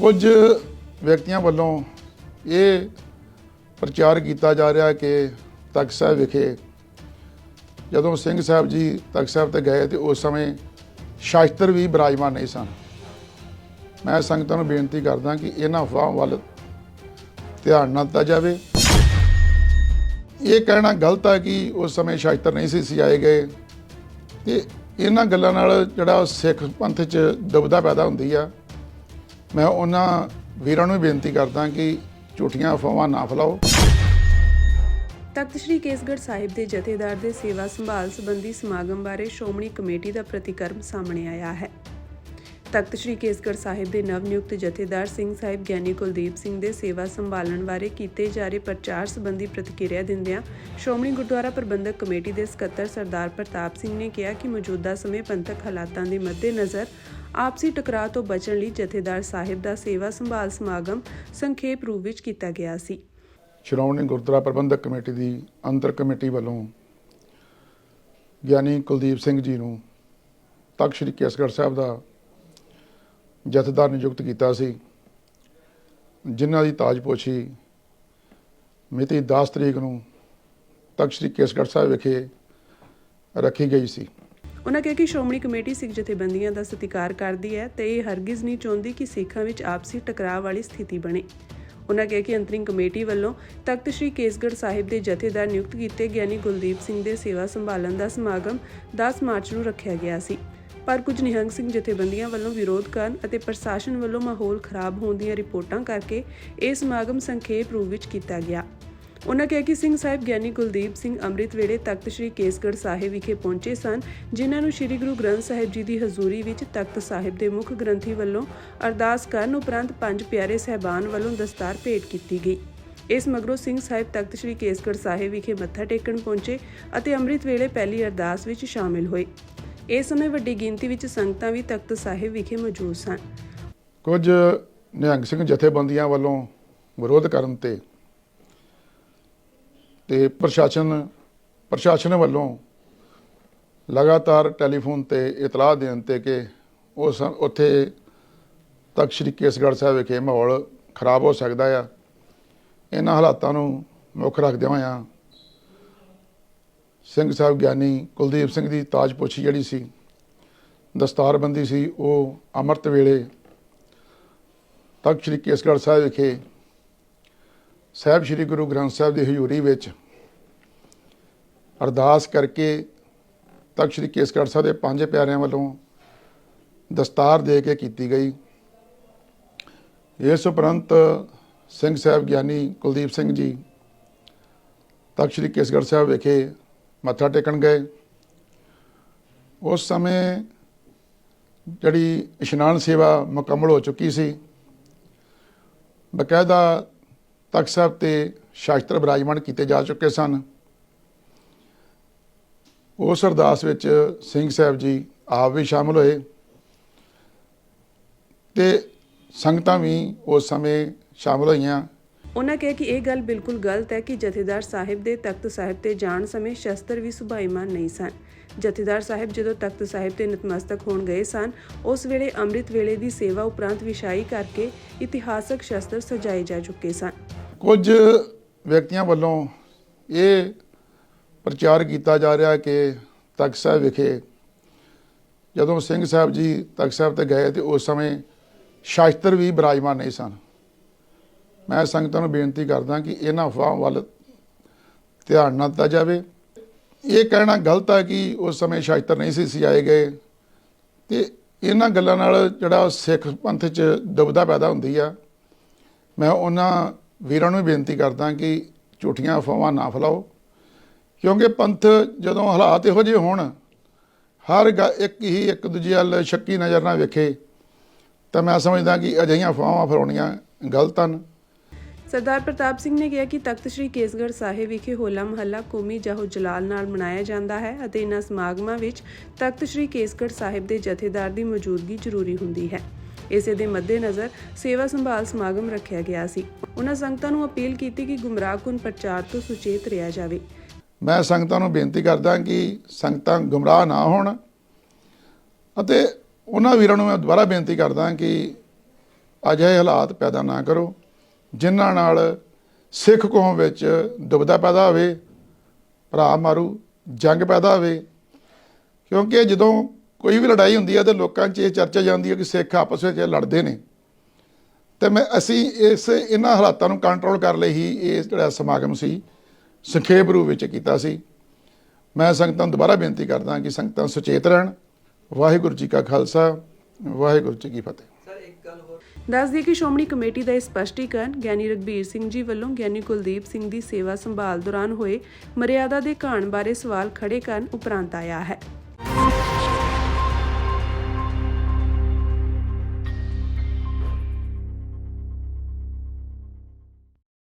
ਕੁਝ ਵਿਅਕਤੀਆਂ ਵੱਲੋਂ ਇਹ ਪ੍ਰਚਾਰ ਕੀਤਾ ਜਾ ਰਿਹਾ ਕਿ ਤਖਤ ਸਾਹਿਬ ਵਿਖੇ ਜਦੋਂ ਸਿੰਘ ਸਾਹਿਬ ਜੀ ਤਖਤ ਸਾਹਿਬ ਤੇ ਗਏ ਤੇ ਉਸ ਸਮੇਂ ਸ਼ਾਸਤਰ ਵੀ ਬਿਰਾਜਮਾਨ ਨਹੀਂ ਸਨ। ਮੈਂ ਸੰਗਤਾਂ ਨੂੰ ਬੇਨਤੀ ਕਰਦਾ ਕਿ ਇਹਨਾਂ ਅਫਵਾਹਾਂ ਵੱਲ ਧਿਆਨ ਨਾ ਦਿੱਤਾ ਜਾਵੇ। ਇਹ ਕਹਿਣਾ ਗਲਤ ਹੈ ਕਿ ਉਸ ਸਮੇਂ ਸ਼ਾਸਤਰ ਨਹੀਂ ਸੀ ਸਿਆਏ ਗਏ ਤੇ ਇਹਨਾਂ ਗੱਲਾਂ ਨਾਲ ਜਿਹੜਾ ਸਿੱਖ ਪੰਥ 'ਚ ਦੁਬਦਾ ਪੈਦਾ ਹੁੰਦੀ ਆ ਮੈਂ ਉਹਨਾਂ ਵੀਰਾਂ ਨੂੰ ਬੇਨਤੀ ਕਰਦਾ ਕਿ ਝੂਠੀਆਂ ਅਫਵਾਹਾਂ ਨਾ ਫੈਲਾਓ। ਤਖਤ ਸ੍ਰੀ ਕੇਸਗੜ੍ਹ ਸਾਹਿਬ ਦੇ ਜਥੇਦਾਰ ਦੇ ਸੇਵਾ ਸੰਭਾਲ ਸੰਬੰਧੀ ਸਮਾਗਮ ਬਾਰੇ ਸ਼੍ਰੋਮਣੀ ਕਮੇਟੀ ਦਾ ਪ੍ਰਤੀਕਰਮ ਸਾਹਮਣੇ ਆਇਆ ਹੈ। ਤਖਤ ਸ੍ਰੀ ਕੇਸਗੜ੍ਹ ਸਾਹਿਬ ਦੇ ਨਵ ਨਿਯੁਕਤ ਜਥੇਦਾਰ ਸਿੰਘ ਸਾਹਿਬ ਗਿਆਨੀ ਕੁਲਦੀਪ ਸਿੰਘ ਦੇ ਸੇਵਾ ਸੰਭਾਲਣ ਬਾਰੇ ਕੀਤੇ ਜਾ ਰਹੇ ਪ੍ਰਚਾਰ ਸੰਬੰਧੀ ਪ੍ਰਤੀਕਿਰਿਆ ਦਿੰਦਿਆਂ ਸ਼੍ਰੋਮਣੀ ਗੁਰਦੁਆਰਾ ਪ੍ਰਬੰਧਕ ਕਮੇਟੀ ਦੇ ਸਕੱਤਰ ਸਰਦਾਰ ਪ੍ਰਤਾਪ ਸਿੰਘ ਨੇ ਕਿਹਾ ਕਿ ਮੌਜੂਦਾ ਸਮੇਂ ਪੰਥਕ ਹਾਲਾਤਾਂ ਦੇ ਮੱਦੇਨਜ਼ਰ ਆਪਸੀ ਟਕਰਾਅ ਤੋਂ ਬਚਣ ਲਈ ਜਥੇਦਾਰ ਸਾਹਿਬ ਦਾ ਸੇਵਾ ਸੰਭਾਲ ਸਮਾਗਮ ਸੰਖੇਪ ਰੂਪ ਵਿੱਚ ਕੀਤਾ ਗਿਆ ਸੀ। ਸ਼੍ਰੋਮਣੀ ਗੁਰਦੁਆਰਾ ਪ੍ਰਬੰਧਕ ਕਮੇਟੀ ਦੀ ਅੰਤਰ ਕਮੇਟੀ ਵੱਲੋਂ ਗਿਆਨੀ ਕੁਲਦੀਪ ਸਿੰਘ ਜੀ ਨੂੰ ਤਖਤ ਸ੍ਰੀ ਕੇਸਗੜ੍ਹ ਸਾਹਿਬ ਦਾ ਜਥੇਦਾਰ ਨਿਯੁਕਤ ਕੀਤਾ ਸੀ। ਜਿਨ੍ਹਾਂ ਦੀ ਤਾਜਪੋਸ਼ੀ ਮਿਤੀ 10 ਤਰੀਕ ਨੂੰ ਤਖਤ ਸ੍ਰੀ ਕੇਸਗੜ੍ਹ ਸਾਹਿਬ ਵਿਖੇ ਰੱਖੀ ਗਈ ਸੀ। ਉਨ੍ਹਾਂ ਕਿਹਾ ਕਿ ਸ਼੍ਰੋਮਣੀ ਕਮੇਟੀ ਸਿੱਖ ਜਥੇਬੰਦੀਆਂ ਦਾ ਸਤਿਕਾਰ ਕਰਦੀ ਹੈ ਤੇ ਇਹ ਹਰਗਿਜ਼ ਨਹੀਂ ਚਾਹੁੰਦੀ ਕਿ ਸਿੱਖਾਂ ਵਿੱਚ ਆਪਸੀ ਟਕਰਾਅ ਵਾਲੀ ਸਥਿਤੀ ਬਣੇ। ਉਹਨਾਂ ਕਿਹਾ ਕਿ ਅੰਤਰਿੰਗ ਕਮੇਟੀ ਵੱਲੋਂ ਤਖਤ ਸ੍ਰੀ ਕੇਸਗੜ੍ਹ ਸਾਹਿਬ ਦੇ ਜਥੇਦਾਰ ਨਿਯੁਕਤ ਕੀਤੇ ਗਿਆਨੀ ਕੁਲਦੀਪ ਸਿੰਘ ਦੇ ਸੇਵਾ ਸੰਭਾਲਣ ਦਾ ਸਮਾਗਮ 10 ਮਾਰਚ ਨੂੰ ਰੱਖਿਆ ਗਿਆ ਸੀ। ਪਰ ਕੁਝ ਨਿਹੰਗ ਸਿੰਘ ਜਥੇਬੰਦੀਆਂ ਵੱਲੋਂ ਵਿਰੋਧ ਕਰਨ ਅਤੇ ਪ੍ਰਸ਼ਾਸਨ ਵੱਲੋਂ ਮਾਹੌਲ ਖਰਾਬ ਹੋਣ ਦੀਆਂ ਰਿਪੋਰਟਾਂ ਕਰਕੇ ਇਹ ਸਮਾਗਮ ਸੰਖੇਪ ਰੂਪ ਵਿੱਚ ਕੀਤਾ ਗਿਆ। ਉਨ੍ਹਾਂ ਕਿਹਾ ਕਿ ਸਿੰਘ ਸਾਹਿਬ ਗਿਆਨੀ ਕੁਲਦੀਪ ਸਿੰਘ ਅੰਮ੍ਰਿਤ ਵੇਲੇ ਤਖਤ ਸ੍ਰੀ ਕੇਸਗੜ੍ਹ ਸਾਹਿਬ ਵਿਖੇ ਪਹੁੰਚੇ ਸਨ, ਜਿਨ੍ਹਾਂ ਨੂੰ ਸ੍ਰੀ ਗੁਰੂ ਗ੍ਰੰਥ ਸਾਹਿਬ ਜੀ ਦੀ ਹਜ਼ੂਰੀ ਵਿੱਚ ਤਖਤ ਸਾਹਿਬ ਦੇ ਮੁੱਖ ਗ੍ਰੰਥੀ ਵੱਲੋਂ ਅਰਦਾਸ ਕਰਨ ਉਪਰੰਤ ਪੰਜ ਪਿਆਰੇ ਸਹਿਬਾਨ ਵੱਲੋਂ ਦਸਤਾਰ ਭੇਟ ਕੀਤੀ ਗਈ। ਇਸ ਮਗਰੋਂ ਸਿੰਘ ਸਾਹਿਬ ਤਖਤ ਸ੍ਰੀ ਕੇਸਗੜ੍ਹ ਸਾਹਿਬ ਵਿਖੇ ਮੱਥਾ ਟੇਕਣ ਪਹੁੰਚੇ ਅਤੇ ਅੰਮ੍ਰਿਤ ਵੇਲੇ ਪਹਿਲੀ ਅਰਦਾਸ ਵਿੱਚ ਸ਼ਾਮਿਲ ਹੋਏ। ਇਸ ਸਮੇਂ ਵੱਡੀ ਗਿਣਤੀ ਵਿੱਚ ਸੰਗਤਾਂ ਵੀ ਤਖਤ ਸਾਹਿਬ ਵਿਖੇ ਮੌਜੂਦ ਸਨ। ਕੁਝ ਨਿਹੰਗ ਸਿੰਘ ਜਥੇਬੰਦੀਆਂ ਵੱਲੋਂ ਵਿਰੋਧ ਕਰਨ ਤੇ ਤੇ ਪ੍ਰਸ਼ਾਸਨ ਪ੍ਰਸ਼ਾਸਨ ਵੱਲੋਂ ਲਗਾਤਾਰ ਟੈਲੀਫੋਨ ਤੇ ਇਤਲਾਹ ਦੇਣ ਤੇ ਕਿ ਉਸ ਉੱਥੇ ਤਖਤ ਸ੍ਰੀ ਕੇਸਗੜ੍ਹ ਸਾਹਿਬ ਵਿਖੇ ਮਾਹੌਲ ਖਰਾਬ ਹੋ ਸਕਦਾ ਆ। ਇਹਨਾਂ ਹਾਲਾਤਾਂ ਨੂੰ ਮੁੱਖ ਰੱਖਦਿਆਂ ਹੋਇਆਂ ਸਿੰਘ ਸਾਹਿਬ ਗਿਆਨੀ ਕੁਲਦੀਪ ਸਿੰਘ ਦੀ ਤਾਜਪੋਸ਼ੀ ਜਿਹੜੀ ਸੀ, ਦਸਤਾਰਬੰਦੀ ਸੀ, ਉਹ ਅੰਮ੍ਰਿਤ ਵੇਲੇ ਤਖਤ ਸ੍ਰੀ ਕੇਸਗੜ੍ਹ ਸਾਹਿਬ ਵਿਖੇ ਸਾਹਿਬ ਸ੍ਰੀ ਗੁਰੂ ਗ੍ਰੰਥ ਸਾਹਿਬ ਦੀ ਹਜ਼ੂਰੀ ਵਿੱਚ ਅਰਦਾਸ ਕਰਕੇ ਤਖਤ ਸ੍ਰੀ ਕੇਸਗੜ੍ਹ ਸਾਹਿਬ ਦੇ ਪੰਜ ਪਿਆਰਿਆਂ ਵੱਲੋਂ ਦਸਤਾਰ ਦੇ ਕੇ ਕੀਤੀ ਗਈ। ਇਸ ਉਪਰੰਤ ਸਿੰਘ ਸਾਹਿਬ ਗਿਆਨੀ ਕੁਲਦੀਪ ਸਿੰਘ ਜੀ ਤਖਤ ਸ੍ਰੀ ਕੇਸਗੜ੍ਹ ਸਾਹਿਬ ਵਿਖੇ ਮੱਥਾ ਟੇਕਣ ਗਏ। ਉਸ ਸਮੇਂ ਜਿਹੜੀ ਇਸ਼ਨਾਨ ਸੇਵਾ ਮੁਕੰਮਲ ਹੋ ਚੁੱਕੀ ਸੀ, ਬਕਾਇਦਾ ਤਖਤ ਸਾਹਿਬ ਤੇ ਸ਼ਾਸਤਰ ਬਿਰਾਜਮਾਨ ਕੀਤੇ ਜਾ ਚੁੱਕੇ ਸਨ। ਉਸ ਅਰਦਾਸ ਵਿੱਚ ਸਿੰਘ ਸਾਹਿਬ ਜੀ ਆਪ ਵੀ ਸ਼ਾਮਲ ਹੋਏ ਤੇ ਸੰਗਤਾਂ ਵੀ ਉਸ ਸਮੇਂ ਸ਼ਾਮਲ ਹੋਈਆਂ। ਉਹਨਾਂ ਕਿਹਾ ਕਿ ਇਹ ਗੱਲ ਬਿਲਕੁਲ ਗਲਤ ਹੈ ਕਿ ਜਥੇਦਾਰ ਸਾਹਿਬ ਦੇ ਤਖਤ ਸਾਹਿਬ ਤੇ ਜਾਣ ਸਮੇਂ ਸ਼ਸਤਰ ਵੀ ਸੁਭਾਈਮਾਨ ਨਹੀਂ ਸਨ। ਜਥੇਦਾਰ ਸਾਹਿਬ ਜਦੋਂ ਤਖਤ ਸਾਹਿਬ ਤੇ ਨਤਮਸਤਕ ਹੋਣ ਗਏ ਸਨ, ਉਸ ਵੇਲੇ ਅੰਮ੍ਰਿਤ ਵੇਲੇ ਦੀ ਸੇਵਾ ਉਪਰੰਤ ਵਿਛਾਈ ਕਰਕੇ ਇਤਿਹਾਸਕ ਸ਼ਸਤਰ ਸਜਾਏ ਜਾ ਚੁੱਕੇ ਸਨ। ਕੁਝ ਵਿਅਕਤੀਆਂ ਵੱਲੋਂ ਇਹ ਪ੍ਰਚਾਰ ਕੀਤਾ ਜਾ ਰਿਹਾ ਕਿ ਤਖਤ ਸਾਹਿਬ ਵਿਖੇ ਜਦੋਂ ਸਿੰਘ ਸਾਹਿਬ ਜੀ ਤਖਤ ਸਾਹਿਬ ਤੇ ਗਏ ਤੇ ਉਸ ਸਮੇਂ ਸ਼ਾਸਤਰ ਵੀ ਬਿਰਾਜਮਾਨ ਨਹੀਂ ਸਨ। ਮੈਂ ਸੰਗਤਾਂ ਨੂੰ ਬੇਨਤੀ ਕਰਦਾ ਕਿ ਇਹਨਾਂ ਅਫਵਾਹਾਂ ਵੱਲ ਧਿਆਨ ਨਾ ਦਿੱਤਾ ਜਾਵੇ। ਇਹ ਕਹਿਣਾ ਗਲਤ ਹੈ ਕਿ ਉਸ ਸਮੇਂ ਸ਼ਾਸਤਰ ਨਹੀਂ ਸੀ ਸਿਆਏ ਗਏ ਤੇ ਇਹਨਾਂ ਗੱਲਾਂ ਨਾਲ ਜਿਹੜਾ ਸਿੱਖ ਪੰਥ 'ਚ ਦੁਬਦਾ ਪੈਦਾ ਹੁੰਦੀ ਆ। ਮੈਂ ਉਹਨਾਂ ਵੀਰਾਂ ਨੂੰ ਵੀ ਬੇਨਤੀ ਕਰਦਾ ਕਿ ਝੂਠੀਆਂ ਅਫਵਾਹਾਂ ਨਾ ਫੈਲਾਓ, ਕਿਉਂਕਿ ਪੰਥ ਜਦੋਂ ਹਾਲਾਤ ਇਹੋ ਜਿਹੇ ਹੋਣ, ਹਰ ਗ- ਇੱਕ ਹੀ ਇੱਕ ਦੂਜੇ ਵੱਲ ਸ਼ੱਕੀ ਨਜ਼ਰ ਨਾਲ ਵੇਖੇ, ਤਾਂ ਮੈਂ ਸਮਝਦਾ ਕਿ ਅਜਿਹੀਆਂ ਅਫਵਾਹਾਂ ਫੈਲਾਉਣੀਆਂ ਗਲਤ ਹਨ। ਸਰਦਾਰ ਪ੍ਰਤਾਪ ਸਿੰਘ ਨੇ ਕਿਹਾ ਕਿ ਤਖਤ ਸ੍ਰੀ ਕੇਸਗੜ੍ਹ ਸਾਹਿਬ ਵਿਖੇ ਹੋਲਾ ਮਹੱਲਾ ਕੌਮੀ ਜਾਹੋ ਜਲਾਲ ਨਾਲ ਮਨਾਇਆ ਜਾਂਦਾ ਹੈ ਅਤੇ ਇਹਨਾਂ ਸਮਾਗਮਾਂ ਵਿੱਚ ਤਖਤ ਸ੍ਰੀ ਕੇਸਗੜ੍ਹ ਸਾਹਿਬ ਦੇ ਜਥੇਦਾਰ ਦੀ ਮੌਜੂਦਗੀ ਜ਼ਰੂਰੀ ਹੁੰਦੀ ਹੈ। ਇਸੇ ਦੇ ਮੱਦੇਨਜ਼ਰ ਸੇਵਾ ਸੰਭਾਲ ਸਮਾਗਮ ਰੱਖਿਆ ਗਿਆ ਸੀ। ਉਹਨਾਂ ਸੰਗਤਾਂ ਨੂੰ ਅਪੀਲ ਕੀਤੀ ਕਿ ਗੁੰਮਰਾਹਕੁਨ ਪ੍ਰਚਾਰ ਤੋਂ ਸੁਚੇਤ ਰਿਹਾ ਜਾਵੇ। ਮੈਂ ਸੰਗਤਾਂ ਨੂੰ ਬੇਨਤੀ ਕਰਦਾ ਕਿ ਸੰਗਤਾਂ ਗੁੰਮਰਾਹ ਨਾ ਹੋਣ ਅਤੇ ਉਹਨਾਂ ਵੀਰਾਂ ਨੂੰ ਮੈਂ ਦੁਬਾਰਾ ਬੇਨਤੀ ਕਰਦਾ ਕਿ ਅਜਿਹੇ ਹਾਲਾਤ ਪੈਦਾ ਨਾ ਕਰੋ। ਜਿਨ੍ਹਾਂ ਨਾਲ ਸਿੱਖ ਕੌਮ ਵਿੱਚ ਦੁਬਦਾ ਪੈਦਾ ਹੋਵੇ, ਭਰਾ ਮਾਰੂ, ਜੰਗ ਪੈਦਾ ਹੋਵੇ। ਕਿਉਂਕਿ ਜਦੋਂ ਕੋਈ ਵੀ ਲੜਾਈ ਹੁੰਦੀ ਹੈ ਤੇ ਲੋਕਾਂ 'ਚ ਇਹ ਚਰਚਾ ਜਾਂਦੀ ਹੈ ਕਿ ਸਿੱਖ ਆਪਸ ਵਿੱਚ ਲੜਦੇ ਨੇ। ਤੇ ਮੈਂ ਅਸੀਂ ਇਸ ਇਹਨਾਂ ਹਾਲਾਤਾਂ ਨੂੰ ਕੰਟਰੋਲ ਕਰ ਲਈ ਹੀ ਇਹ ਜਿਹੜਾ ਸਮਾਗਮ ਸੀ, ਸੰਖੇਪ ਰੂਪ ਵਿੱਚ ਕੀਤਾ ਸੀ। ਮੈਂ ਸੰਗਤਾਂ ਨੂੰ ਦੁਬਾਰਾ ਬੇਨਤੀ ਕਰਦਾ ਕਿ ਸੰਗਤਾਂ ਸੁਚੇਤ ਰਹਿਣ। ਵਾਹਿਗੁਰੂ ਜੀ ਕਾ ਖਾਲਸਾ, ਵਾਹਿਗੁਰੂ ਜੀ ਕੀ ਫਤਿਹ। ਦੱਸ ਦਈਏ ਕਿ ਸ਼੍ਰੋਮਣੀ ਕਮੇਟੀ ਦਾ ਇਹ ਸਪਸ਼ਟੀਕਰਨ ਗਿਆਨੀ ਰਗਬੀਰ ਸਿੰਘ ਜੀ ਵੱਲੋਂ ਗਿਆਨੀ ਕੁਲਦੀਪ ਸਿੰਘ ਦੀ ਸੇਵਾ ਸੰਭਾਲ ਦੌਰਾਨ ਹੋਏ ਮਰਿਆਦਾ ਦੇ ਘਾਣ ਬਾਰੇ ਸਵਾਲ ਖੜੇ ਕਰਨ ਉਪਰੰਤ ਆਇਆ ਹੈ।